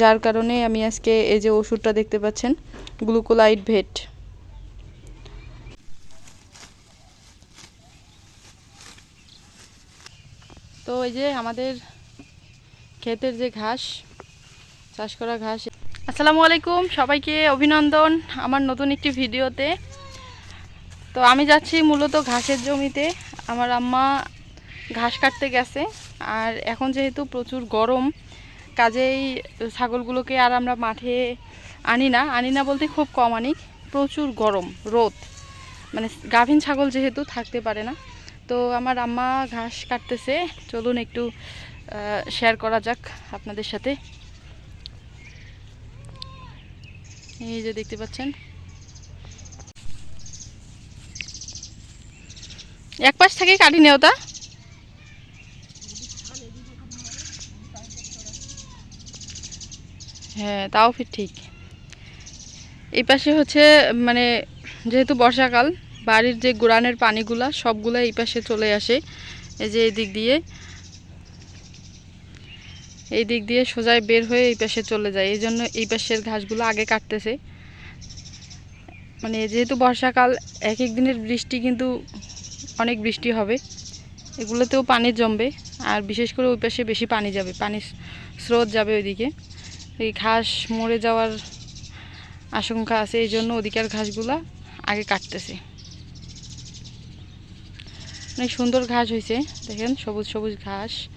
যার কারণে আমি আজকে এই যে ওষুধটা দেখতে পাচ্ছেন, গ্লুকোলাইট ভেট। তো এই যে আমাদের ক্ষেতের যে ঘাস, চাষ করা ঘাস। আসসালামু আলাইকুম, সবাইকে অভিনন্দন আমার নতুন একটি ভিডিওতে। তো আমি যাচ্ছি মূলত ঘাসের জমিতে। আমার আম্মা ঘাস কাটতে গেছে, আর এখন যেহেতু প্রচুর গরম কাজেই ছাগলগুলোকে আর আমরা মাঠে আনি না। আনি না বলতে খুব কম আনি। প্রচুর গরম, রোদ। মানে গাভীন ছাগল যেহেতু থাকতে পারে না। তো আমার আম্মা ঘাস কাটতেছে। চলুন একটু শেয়ার করা যাক আপনাদের সাথে। এই যে দেখতে পাচ্ছেন। এক পাশ থেকে কাটি নেও হ্যাঁ তাও ফির ঠিক। এই পাশে হচ্ছে মানে যেহেতু বর্ষাকাল, বাড়ির যে গোড়ানের পানিগুলা, সবগুলা এই পাশে চলে আসে। এই যে এই দিক দিয়ে। এই দিক দিয়ে সোজায় বের হয়ে এই পাশে চলে যায়। এই জন্য এই পাশের ঘাসগুলো আগে কাটতেছে। মানে যেহেতু বর্ষাকাল এক এক দিনের বৃষ্টি কিন্তু অনেক বৃষ্টি হবে। এগুলোতেও পানি জমবে। আর বিশেষ করে ওই পাশে বেশি পানি যাবে, পানির স্রোত যাবে ওইদিকে। এই ঘাস মরে যাওয়ার আশঙ্কা আছে, এই জন্য ওদিকের ঘাসগুলা আগে কাটতেছে। অনেক সুন্দর ঘাস হয়েছে, দেখেন সবুজ সবুজ ঘাস,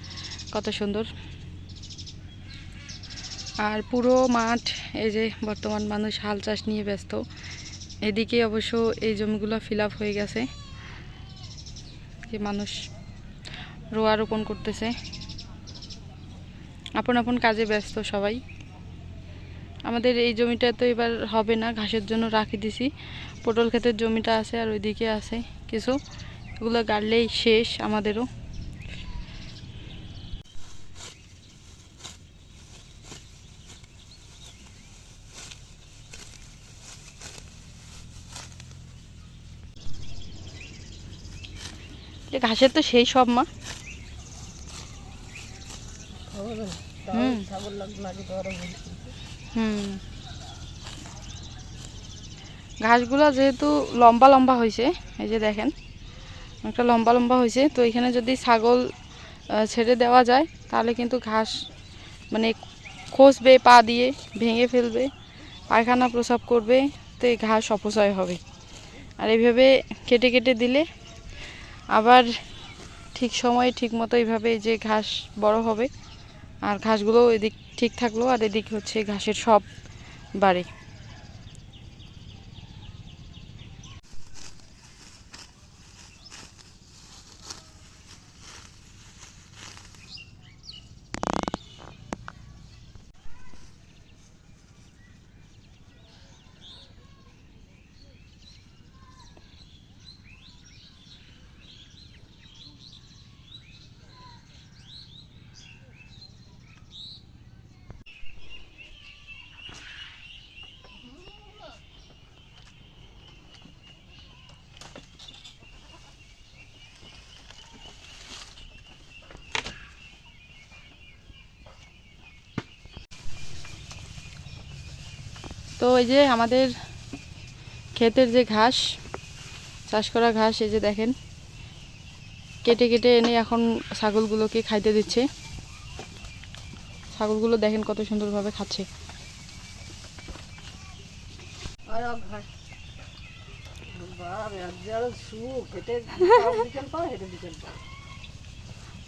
কত সুন্দর। আর পুরো মাঠ, এই যে বর্তমান মানুষ হাল চাষ নিয়ে ব্যস্ত, এদিকে অবশ্য এই জমিগুলো ফিল হয়ে গেছে। যে মানুষ রোয়া রোপণ করতেছে। আপন আপন কাজে ব্যস্ত সবাই। আমাদের এই জমিটা তো এবার হবে না ঘাসের জন্য রাখি দিছি। পটল ক্ষেতের জমিটা আছে আর ওইদিকে আছে কিছু। এগুলো গাড়লেই শেষ আমাদেরও। ঘাসের তো সেই সব মা। হুম। হুম। ঘাসগুলো যেহেতু লম্বা লম্বা হয়েছে এই যে দেখেন, একটা লম্বা লম্বা হয়েছে তো এখানে যদি ছাগল ছেড়ে দেওয়া যায়, তাহলে কিন্তু ঘাস মানে খসবে, পা দিয়ে ভেঙে ফেলবে, পায়খানা প্রসাব করবে, তো ঘাস অপচয় হবে। আর এইভাবে কেটে কেটে দিলে আবার ঠিক সময়ে, ঠিক মতো এইভাবে যে ঘাস বড় হবে আর ঘাসগুলো এদিক ঠিক থাকল আর এদিক হচ্ছে ঘাসের সব বাড়ে। তো এই যে আমাদের ক্ষেতের যে ঘাস চাষ করা ঘাস এই যে দেখেন কেটে কেটে এনে এখন ছাগলগুলোকে খাইতে দিচ্ছে। ছাগলগুলো দেখেন কত সুন্দরভাবে খাচ্ছে।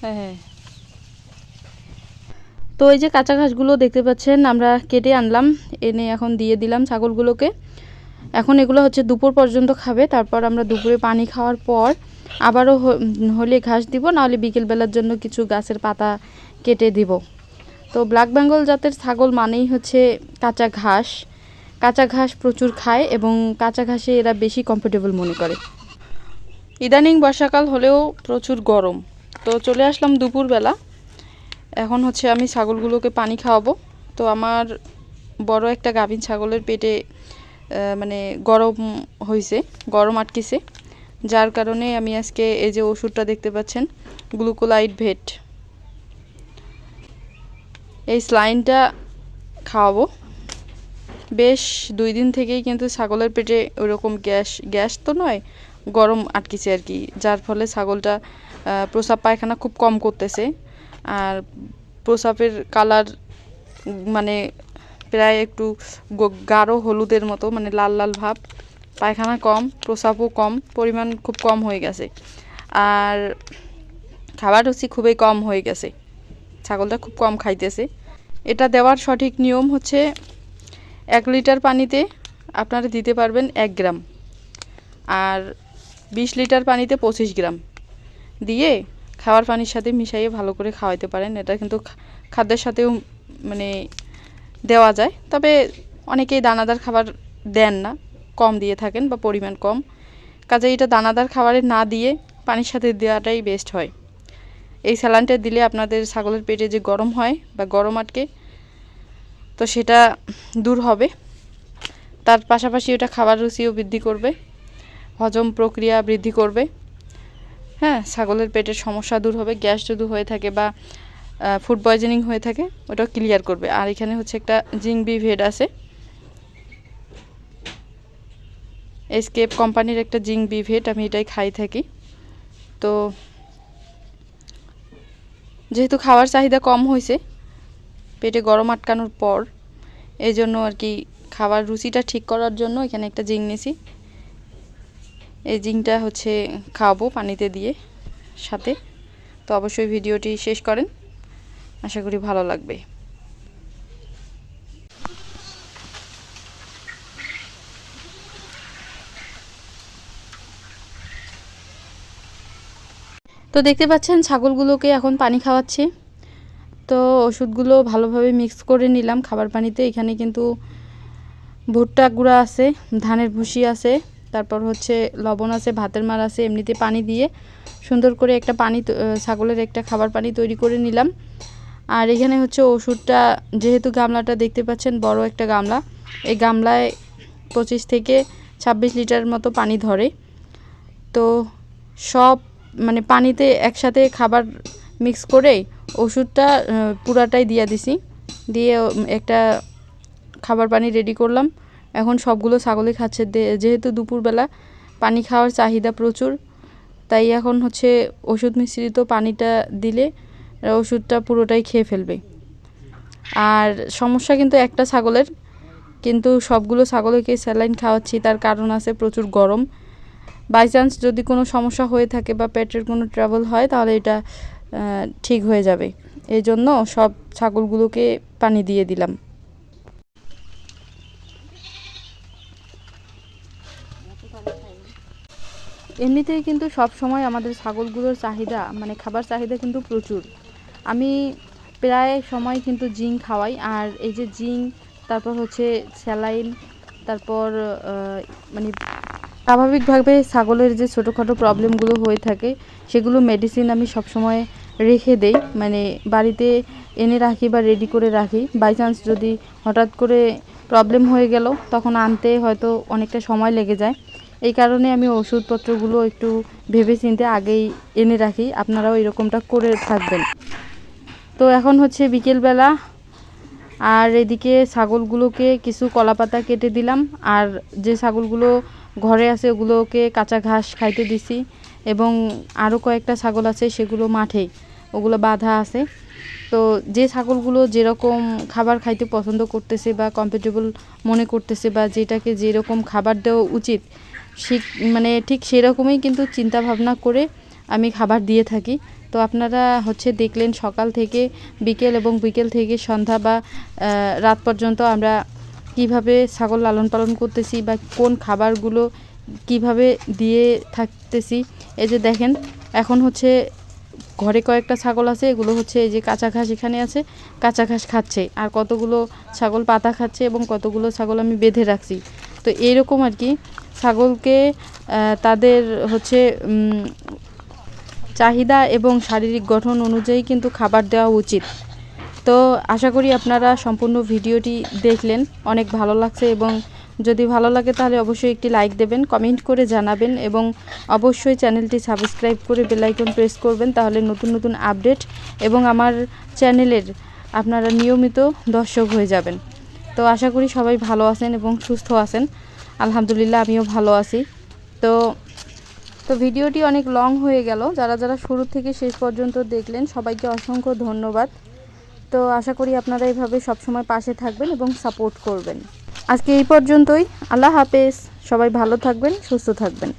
হ্যাঁ হ্যাঁ। তো এই যে কাঁচা ঘাসগুলো দেখতে পাচ্ছেন, আমরা কেটে আনলাম, এনে এখন দিয়ে দিলাম ছাগলগুলোকে। এখন এগুলো হচ্ছে দুপুর পর্যন্ত খাবে, তারপর আমরা দুপুরে পানি খাওয়ার পর আবারও হলে ঘাস দিব, নাহলে বিকেলবেলার জন্য কিছু গাছের পাতা কেটে দিব। তো ব্ল্যাক বেঙ্গল জাতের ছাগল মানেই হচ্ছে কাঁচা ঘাস। কাঁচা ঘাস প্রচুর খায় এবং কাঁচা ঘাসে এরা বেশি কমফোর্টেবল মনে করে। ইদানিং বর্ষাকাল হলেও প্রচুর গরম। তো চলে আসলাম দুপুরবেলা। এখন হচ্ছে আমি ছাগলগুলোকে পানি খাওয়াবো। তো আমার বড় একটা গাভীন ছাগলের পেটে মানে গরম হয়েছে গরম আটকেছে। যার কারণে আমি আজকে এই যে ওষুধটা দেখতে পাচ্ছেন গ্লুকোলাইট ভেট। এই স্লাইনটা খাওয়াবো। বেশ দুই দিন থেকেই কিন্তু ছাগলের পেটে ওরকম গ্যাস গ্যাস তো নয় গরম আটকেছে আর কি যার ফলে ছাগলটা আহ, প্রস্রাব পায়খানা খুব কম করতেছে। আর প্রস্রাবের কালার মানে প্রায় একটু গাঢ় হলুদের মতো মানে লাল লাল ভাব। পায়খানা কম প্রসাবও কম, পরিমাণ খুব কম হয়ে গেছে। আর খাবার রুচি খুবই কম হয়ে গেছে। ছাগলটা খুব কম খাইতেছে। এটা দেওয়ার সঠিক নিয়ম হচ্ছে এক লিটার পানিতে আপনারা দিতে পারবেন এক গ্রাম। আর বিশ লিটার পানিতে পঁচিশ গ্রাম। দিয়ে খাবার পানির সাথে মিশাইয়ে ভালো করে খাওয়াইতে পারেন। এটা কিন্তু খাদ্যের সাথেও মানে দেওয়া যায়। তবে অনেকেই দানাদার খাবার দেন না। কম দিয়ে থাকেন বা পরিমাণ কম। কাজে এটা দানাদার খাবারে না দিয়ে পানির সাথে দেওয়াটাই বেস্ট হয়। এই স্যালানটা দিলে আপনাদের ছাগলের পেটে যে গরম হয় বা গরম আটকে, তো সেটা দূর হবে। তার পাশাপাশি ওটা খাবার রুচিও বৃদ্ধি করবে। হজম প্রক্রিয়া বৃদ্ধি করবে। হ্যাঁ ছাগলের পেটের সমস্যা দূর হবে, গ্যাস যদি হয়ে থাকে বা ফুড পয়জনিং হয়ে থাকে ওটা ক্লিয়ার করবে। আর এখানে হচ্ছে একটা জিং বি ভেড আছে। এসকেপ কোম্পানির একটা জিং বি ভেড আমি এটাই খাই থাকি। তো, যেহেতু খাওয়ার চাহিদা কম হয়েছে, পেটে গরম আটকানোর পর এই জন্য আর কি খাবার রুচিটা ঠিক করার জন্য এখানে একটা জিং নিয়েছি এই জিংটা হচ্ছে খাওয়াবো পানিতে দিয়ে সাথে। তো অবশ্যই ভিডিওটি শেষ করেন। আশা করি ভালো লাগবে। তো দেখতে পাচ্ছেন ছাগলগুলোকে এখন পানি খাওয়াচ্ছি। তো ওষুধগুলো ভালোভাবে মিক্স করে নিলাম খাবার পানিতে। এখানে কিন্তু ভুট্টা গুঁড়া আছে, ধানের ভুসি আছে। তারপর হচ্ছে লবণ আছে, ভাতের মার আছে, এমনিতে পানি দিয়ে সুন্দর করে একটা পানি ছাগলের একটা খাবার পানি তৈরি করে নিলাম। আর এখানে হচ্ছে ওষুধটা, যেহেতু গামলাটা দেখতে পাচ্ছেন, বড় একটা গামলা। এই গামলায় পঁচিশ থেকে ছাব্বিশ লিটার মতো পানি ধরে। তো সব মানে পানিতে একসাথে খাবার মিক্স করে ওষুধটা পুরাটাই দিয়ে দিছি। দিয়ে একটা খাবার পানি রেডি করলাম। এখন সবগুলো ছাগলই খাচ্ছে। যেহেতু দুপুরবেলা পানি খাওয়ার চাহিদা প্রচুর, তাই এখন হচ্ছে ওষুধ মিশ্রিত পানিটা দিলে ওষুধটা পুরোটাই খেয়ে ফেলবে। আর সমস্যা কিন্তু একটা ছাগলের, কিন্তু সবগুলো ছাগলকে স্যালাইন খাওয়াচ্ছি, তার কারণ আছে প্রচুর গরম। বাই চান্স যদি কোনো সমস্যা হয়ে থাকে বা পেটের কোনো ট্রাবল হয়, তাহলে এটা ঠিক হয়ে যাবে। এই জন্য সব ছাগলগুলোকে পানি দিয়ে দিলাম। এমনিতেই কিন্তু সব সময় আমাদের ছাগলগুলোর চাহিদা মানে খাবার চাহিদা কিন্তু প্রচুর। আমি প্রায় সময় কিন্তু জিং খাওয়াই, আর এই যে জিং, তারপর হচ্ছে স্যালাইন, তারপর মানে স্বাভাবিকভাবে ছাগলের যে ছোটোখাটো প্রবলেমগুলো হয়ে থাকে, সেগুলো মেডিসিন আমি সবসময় রেখে দেই। মানে বাড়িতে এনে রাখি বা রেডি করে রাখি। বাই চান্স যদি হঠাৎ করে প্রবলেম হয়ে গেল, তখন আনতে হয়তো অনেকটা সময় লেগে যায়। এই কারণে আমি ওষুধপত্রগুলো একটু ভেবে চিন্তে আগেই এনে রাখি, আপনারাও এরকমটা করে থাকবেন। তো এখন হচ্ছে বিকেলবেলা, আর এদিকে ছাগলগুলোকে কিছু কলাপাতা কেটে দিলাম, আর যে ছাগলগুলো ঘরে আছে ওগুলোকে কাঁচা ঘাস খাইতে দিছি, এবং আরও কয়েকটা ছাগল আছে সেগুলো মাঠে, ওগুলো বাঁধা আছে। তো যে ছাগলগুলো যেরকম খাবার খাইতে পছন্দ করতেছে বা কমফোর্টেবল মনে করতেছে বা যেটাকে যেরকম খাবার দেওয়া উচিত মানে ঠিক সেরকমই কিন্তু চিন্তা ভাবনা করে আমি খাবার দিয়ে থাকি। তো আপনারা হচ্ছে দেখলেন সকাল থেকে বিকেল এবং বিকেল থেকে সন্ধ্যা বা রাত পর্যন্ত আমরা কীভাবে ছাগল লালন পালন করতেছি বা কোন খাবারগুলো কীভাবে দিয়ে থাকতেছি। এই যে দেখেন, এখন হচ্ছে ঘরে কয়েকটা ছাগল আছে, এগুলো হচ্ছে এই যে কাঁচা ঘাস এখানে আছে, কাঁচা ঘাস খাচ্ছে। আর কতগুলো ছাগল পাতা খাচ্ছে এবং কতগুলো ছাগল আমি বেঁধে রাখছি। তো এইরকম আর কি। ছাগলকে তাদের হচ্ছে চাহিদা এবং শারীরিক গঠন অনুযায়ী কিন্তু খাবার দেওয়া উচিত। তো আশা করি আপনারা সম্পূর্ণ ভিডিওটি দেখলেন, অনেক ভালো লাগছে এবং যদি ভালো লাগে তাহলে অবশ্যই একটি লাইক দেবেন, কমেন্ট করে জানাবেন এবং অবশ্যই চ্যানেলটি সাবস্ক্রাইব করে বেল আইকন প্রেস করবেন তাহলে নতুন নতুন আপডেট এবং আমার চ্যানেলের আপনারা নিয়মিত দর্শক হয়ে যাবেন। তো আশা করি সবাই ভালো আছেন এবং সুস্থ আছেন। আলহামদুলিল্লাহ আমিও ভালো আছি। তো তো ভিডিওটি অনেক লং হয়ে গেল। যারা যারা শুরু থেকে শেষ পর্যন্ত দেখলেন, সবাইকে অসংখ্য ধন্যবাদ। তো আশা করি আপনারা এইভাবে সবসময় পাশে থাকবেন এবং সাপোর্ট করবেন। আজকে এই পর্যন্তই। আল্লাহ হাফেজ। সবাই ভালো থাকবেন, সুস্থ থাকবেন।